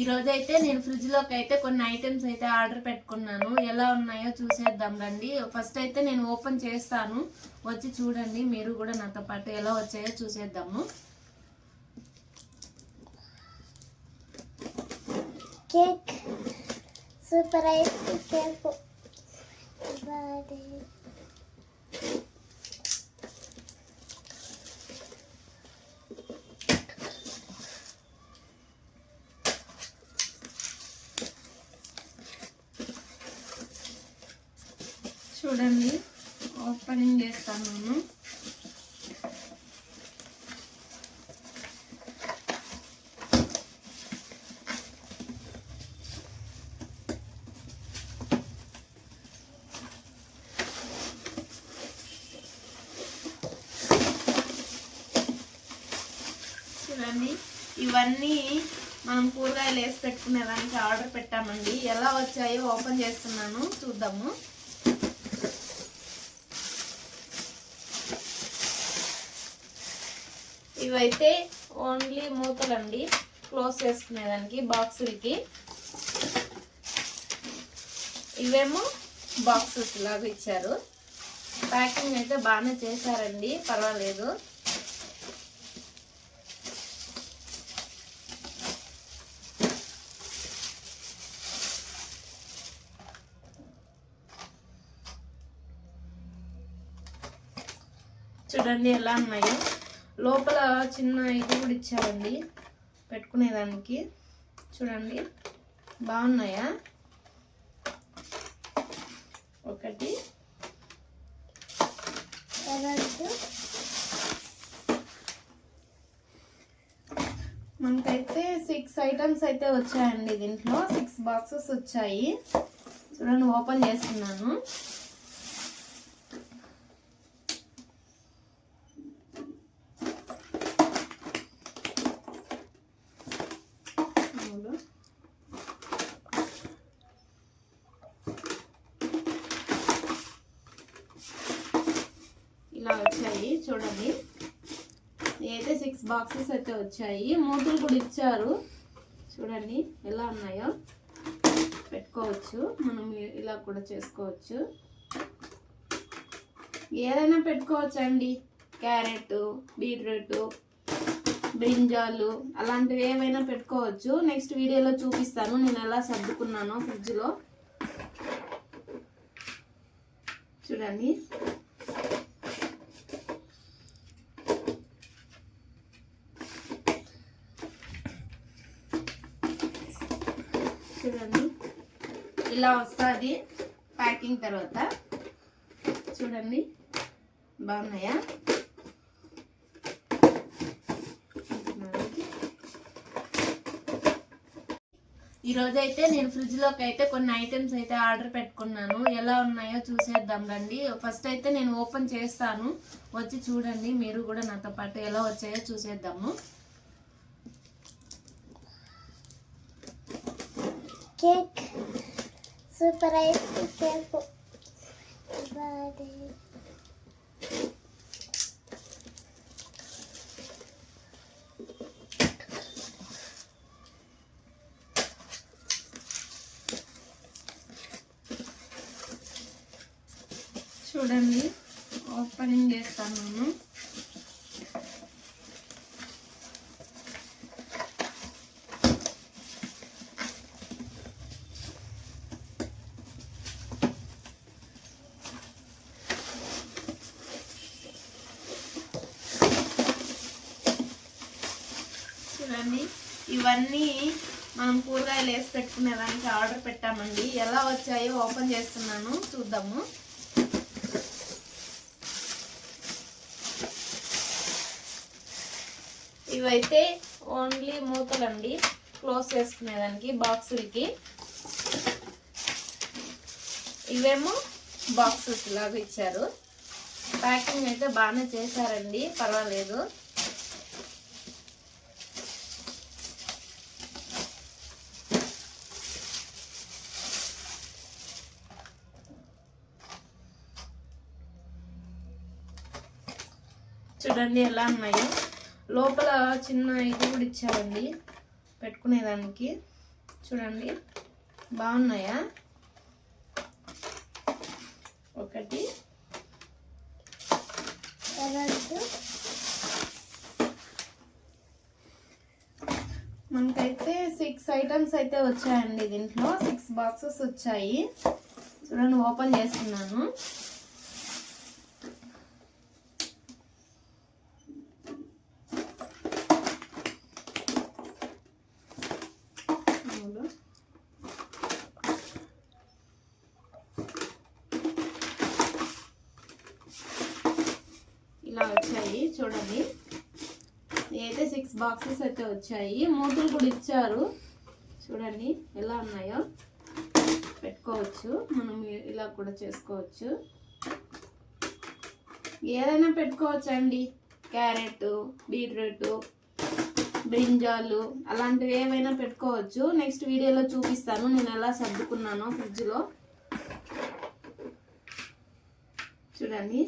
ఈ అయితే నేను ఫ్రిడ్జ్లోకి అయితే కొన్ని ఐటమ్స్ అయితే ఆర్డర్ పెట్టుకున్నాను. ఎలా ఉన్నాయో చూసేద్దాం రండి. ఫస్ట్ అయితే నేను ఓపెన్ చేస్తాను. వచ్చి చూడండి. మీరు కూడా నాతో పాటు ఎలా వచ్చాయో చూసేద్దాము. కేక్. సూపర్ ఐస్ కేక్ చూడండి. ఓపెనింగ్ చేస్తాను నేను. చూడండి ఇవన్నీ మనం కూరగాయలు వేసి పెట్టుకునేదానికి ఆర్డర్ పెట్టామండి. ఎలా వచ్చాయో ఓపెన్ చేస్తున్నాను. చూద్దాము. ఇవైతే ఓన్లీ మూతలండి. క్లోజ్ చేసుకునేదానికి బాక్సులకి. ఇవేమో బాక్సెస్ లాగా ఇచ్చారు. ప్యాకింగ్ అయితే బాగానే చేశారండి పర్వాలేదు. చూడండి ఎలా ఉన్నాయో. లోపల చిన్న ఇది కూడా ఇచ్చారండి. పెట్టుకునేదానికి. చూడండి. బాగున్నాయా? ఒకటి. మనకైతే సిక్స్ ఐటమ్స్ అయితే వచ్చాయండి దీంట్లో. సిక్స్ బాక్సెస్ వచ్చాయి. చూడండి ఓపెన్ చేస్తున్నాను మూడు ఇలా వచ్చాయి చూడండి అయితే సిక్స్ బాక్సెస్ అయితే వచ్చాయి. మూతులు కూడా ఇచ్చారు. చూడండి ఎలా ఉన్నాయో పెట్టుకోవచ్చు. మనం ఇలా కూడా చేసుకోవచ్చు. ఏదైనా పెట్టుకోవచ్చు అండి క్యారెట్ బీట్రూట్ బ్రింజాలు అలాంటివి ఏమైనా పెట్టుకోవచ్చు. నెక్స్ట్ వీడియోలో చూపిస్తాను. నేను ఎలా సర్దుకున్నానో ఫ్రిడ్జ్లో. చూడండి. చూడండి. ఇలా వస్తుంది ప్యాకింగ్ తర్వాత. చూడండి. బాగున్నాయా? ఈరోజు అయితే నేను ఫ్రిడ్జ్లోకి అయితే కొన్ని ఐటమ్స్ అయితే ఆర్డర్ పెట్టుకున్నాను. ఎలా ఉన్నాయో చూసేద్దాం రండి. ఫస్ట్ అయితే నేను ఓపెన్ చేస్తాను. వచ్చి చూడండి. మీరు కూడా నాతో పాటు ఎలా వచ్చాయో చూసేద్దాము. Cake super ice cake birthday చూడండి. ఓపెనింగ్ చేస్తాను నేను చూడండి ఇవన్నీ మనం కూరగాయలు వేసి పెట్టుకునేదానికి ఆర్డర్ పెట్టామండి. ఎలా వచ్చాయో ఓపెన్ చేస్తున్నాను. చూద్దాము. ఇవైతే ఓన్లీ మూతలండి. క్లోజ్ చేసుకునేదానికి బాక్సులకి. ఇవేమో బాక్సెస్ లాగా ఇచ్చారు. ప్యాకింగ్ అయితే బాగానే చేశారండి. పర్వాలేదు. చూడండి ఎలా ఉన్నాయో. లోపల చిన్న ఇది కూడా ఇచ్చారండి పెట్టుకునేదానికి. చూడండి బాగున్నాయా? ఒకటి. మనకైతే సిక్స్ ఐటమ్స్ అయితే వచ్చాయండి దీంట్లో. సిక్స్ బాక్సెస్ వచ్చాయి. చూడండి ఓపెన్ చేస్తున్నాను. ఇలా వచ్చాయి చూడండి. అయితే సిక్స్ బాక్సెస్ అయితే వచ్చాయి. మూతులు కూడా ఇచ్చారు. చూడండి ఎలా ఉన్నాయో. పెట్టుకోవచ్చు. మనం ఇలా కూడా చేసుకోవచ్చు. ఏదైనా పెట్టుకోవచ్చు అండి క్యారెట్ బీట్రూట్ బ్రింజాలు అలాంటివి ఏవైనా పెట్టుకోవచ్చు. నెక్స్ట్ వీడియోలో చూపిస్తాను. నేను ఎలా సర్దుకున్నానో ఫ్రిడ్జ్లో చూడండి.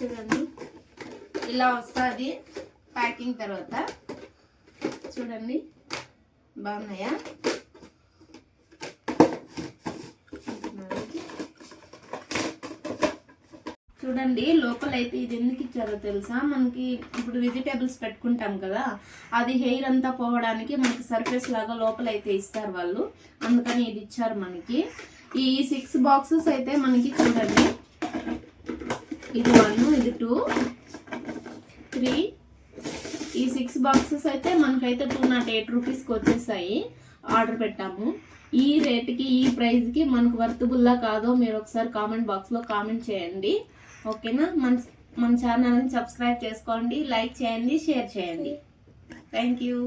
చూడండి. ఇలా వస్తుంది ప్యాకింగ్ తర్వాత. చూడండి. బాగున్నాయా? చూడండి లోపల అయితే ఇది ఎందుకు ఇచ్చారో తెలుసా? మనకి ఇప్పుడు వెజిటేబుల్స్ పెట్టుకుంటాం కదా అది హెయిర్ అంతా పోవడానికి మనకి సర్ఫేస్ లాగా లోపల అయితే ఇస్తారు వాళ్ళు. అందుకని ఇది ఇచ్చారు మనకి. ఈ సిక్స్ బాక్సెస్ అయితే మనకి చూడండి. ఇది వన్ ఇది టూ త్రీ. ఈ సిక్స్ బాక్సెస్ అయితే మనకైతే టూ నాట్ ఎయిట్ రూపీస్కి వచ్చేసాయి. ఆర్డర్ పెట్టాము. ఈ రేట్కి ఈ ప్రైస్కి మనకు వర్తబుల్లా కాదో మీరు ఒకసారి కామెంట్ బాక్స్లో కామెంట్ చేయండి. ఓకేనా? మన మన ఛానల్ని సబ్స్క్రైబ్ చేసుకోండి లైక్ చేయండి షేర్ చేయండి. Thank you.